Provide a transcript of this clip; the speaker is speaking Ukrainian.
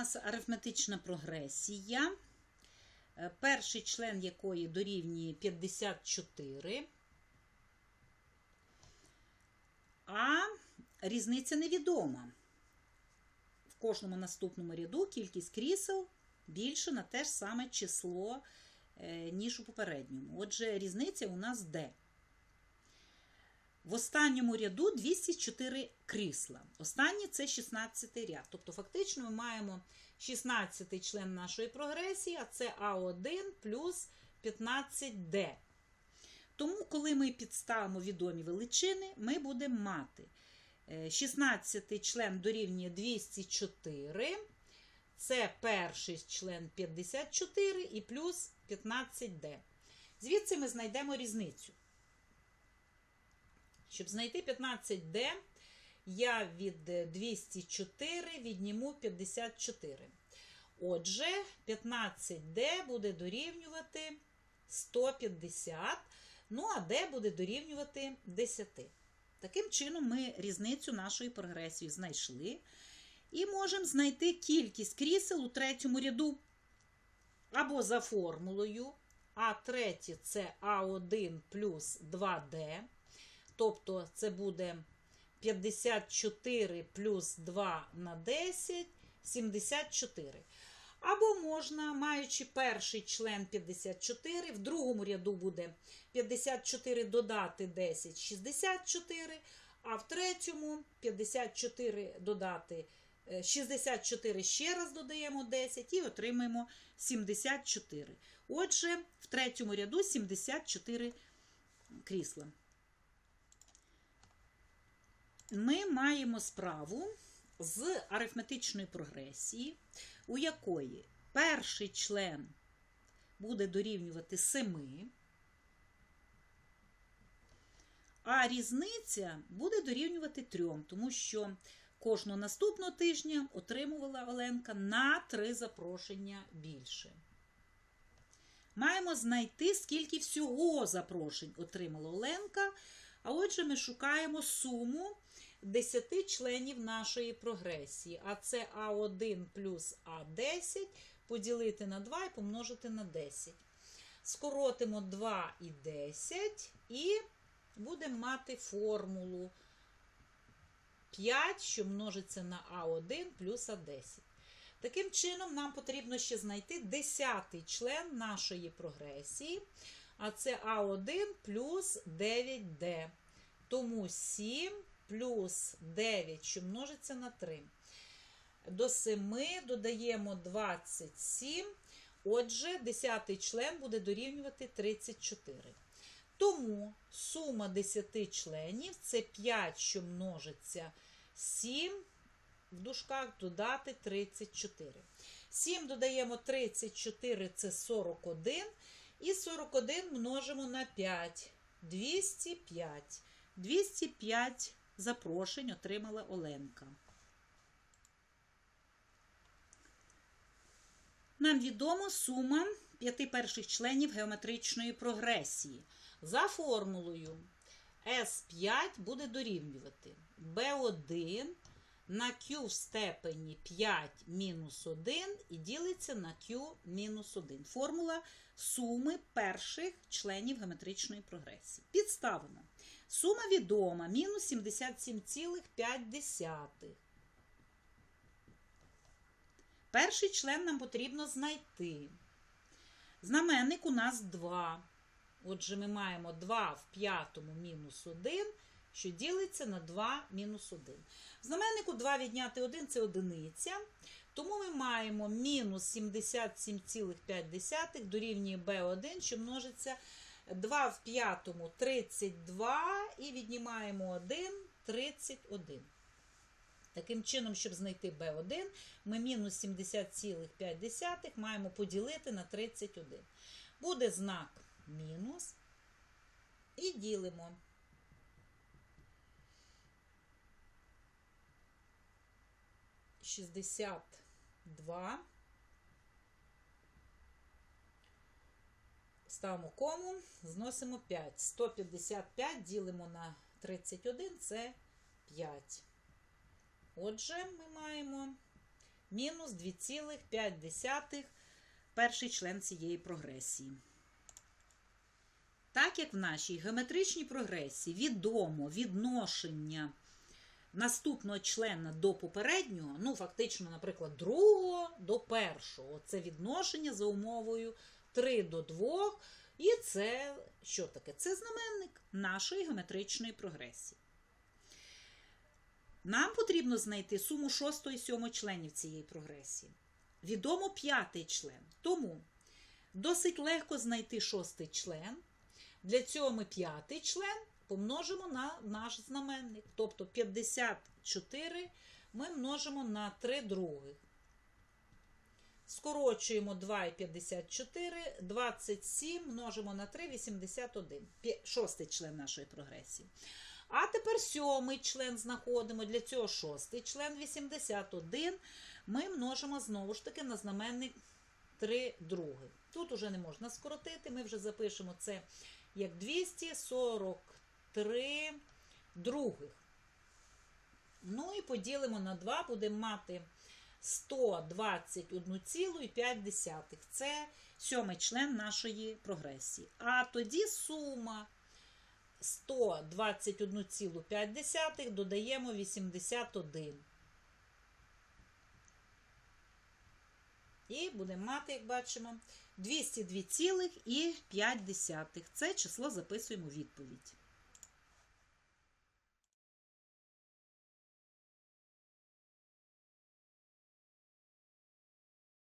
нас арифметична прогресія, е, перший член якої дорівнює 54, а різниця невідома. В кожному наступному ряду кількість крісел більше на те ж саме число, е, ніж у попередньому. Отже, різниця у нас де? В останньому ряду 204 крісла. Останній це 16 ряд. Тобто, фактично, ми маємо 16 член нашої прогресії, а це А1 плюс 15D. Тому, коли ми підставимо відомі величини, ми будемо мати е, 16 член дорівнює 204. Це перший член 54 і плюс 15D. Звідси ми знайдемо різницю. Щоб знайти 15D, я від 204 відніму 54. Отже, 15D буде дорівнювати 150, ну а D буде дорівнювати 10. Таким чином, ми різницю нашої прогресії знайшли. І можемо знайти кількість крісел у третьому ряду. Або за формулою. А третє це А1 плюс 2D. Тобто це буде 54 плюс 2 на 10, 74. Або можна, маючи перший член 54, в другому ряду буде 54 додати 10, 64, а в третьому 54 додати 64 ще раз додаємо 10 і отримаємо 74. Отже, в третьому ряду 74 крісла ми маємо справу з арифметичної прогресії, у якої перший член буде дорівнювати 7, а різниця буде дорівнювати 3, тому що кожного наступного тижня отримувала Оленка на 3 запрошення більше. Маємо знайти, скільки всього запрошень отримала Оленка. А отже, ми шукаємо суму 10 членів нашої прогресії. А це А1 плюс А10 поділити на 2 і помножити на 10. Скоротимо 2 і 10 і будемо мати формулу 5, що множиться на А1 плюс А10. Таким чином, нам потрібно ще знайти 10 член нашої прогресії. А це А1 плюс 9D. Тому 7 плюс 9, що множиться на 3. До 7 додаємо 27. Отже, 10 член буде дорівнювати 34. Тому сума 10 членів це 5, що множиться 7, в дужках додати 34. 7 додаємо 34 це 41. І 41 множимо на 5. 205. 205 запрошень отримала Оленка. Нам відома сума п'яти перших членів геометричної прогресії. За формулою S5 буде дорівнювати B1 на Q в степені 5 мінус 1 і ділиться на Q мінус 1. Формула суми перших членів геометричної прогресії. Підставимо. Сума відома мінус 77,5. Перший член нам потрібно знайти. Знаменник у нас 2. Отже, ми маємо 2 в п'ятому мінус 1, що ділиться на 2 мінус 1. В знаменнику 2 відняти 1 це одиниця. Тому ми маємо мінус 77,5 дорівнює b1, що множиться 2 в п'ятому 32 і віднімаємо 1 31. Таким чином, щоб знайти b1, ми мінус 70,5 маємо поділити на 31. Буде знак мінус. І ділимо. Шістдесят два. Ставимо кому, зносимо 5. 155 ділимо на 31 це 5. Отже, ми маємо мінус 2,5 перший член цієї прогресії. Так як в нашій геометричній прогресії відомо відношення наступного члена до попереднього, ну, фактично, наприклад, другого до першого. Це відношення за умовою 3 до 2. І це що таке? Це знаменник нашої геометричної прогресії. Нам потрібно знайти суму 6 і 7 членів цієї прогресії. Відомо п'ятий член. Тому досить легко знайти шостий член. Для цього ми п'ятий член помножимо на наш знаменник. Тобто 54 ми множимо на 3 других. Скорочуємо 2 і 54, 27 множимо на 3, 81. Шостий член нашої прогресії. А тепер сьомий член знаходимо. Для цього шостий член 81. Ми множимо знову ж таки на знаменник 3 других. Тут уже не можна скоротити, ми вже запишемо це як 243 других. Ну і поділимо на 2, будемо мати 121,5. Це сьомий член нашої прогресії. А тоді сума 121,5 додаємо 81. І будемо мати, як бачимо, 202,5. Це число записуємо у відповідь.